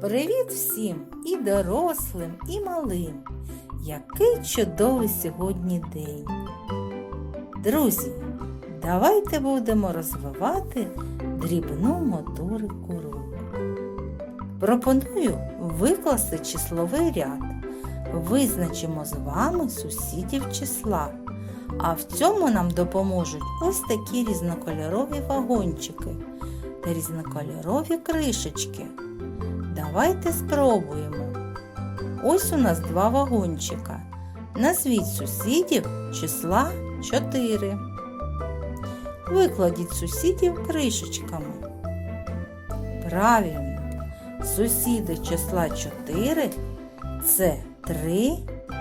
Привіт всім і дорослим, і малим. Який чудовий сьогодні день. Друзі, давайте будемо розвивати дрібну моторику рук. Пропоную викласти числовий ряд. Визначимо з вами сусідів числа. А в цьому нам допоможуть ось такі різнокольорові вагончики та різнокольорові кришечки. Давайте спробуємо. Ось у нас два вагончика. Назвіть сусідів числа 4. Викладіть сусідів кришечками. Правильно. Сусіди числа 4 це 3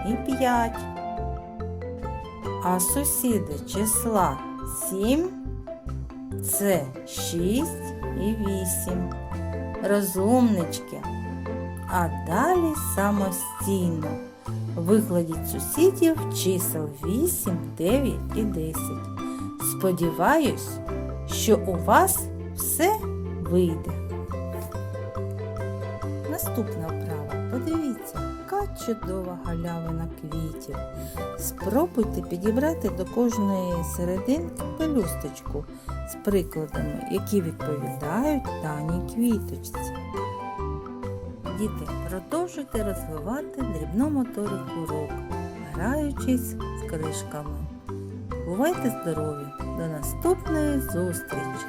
і 5. А сусіди числа 7 це 6 і 8. Розумнички. А далі самостійно викладіть сусідів чисел 8, 9 і 10. Сподіваюсь, що у вас все вийде. Наступна вправа. Подивіться, чудова галявина квітів. Спробуйте підібрати до кожної серединки пелюсточку з прикладами, які відповідають даній квіточці. Діти, продовжуйте розвивати дрібну моторику рук, граючись з кришками. Бувайте здорові! До наступної зустрічі!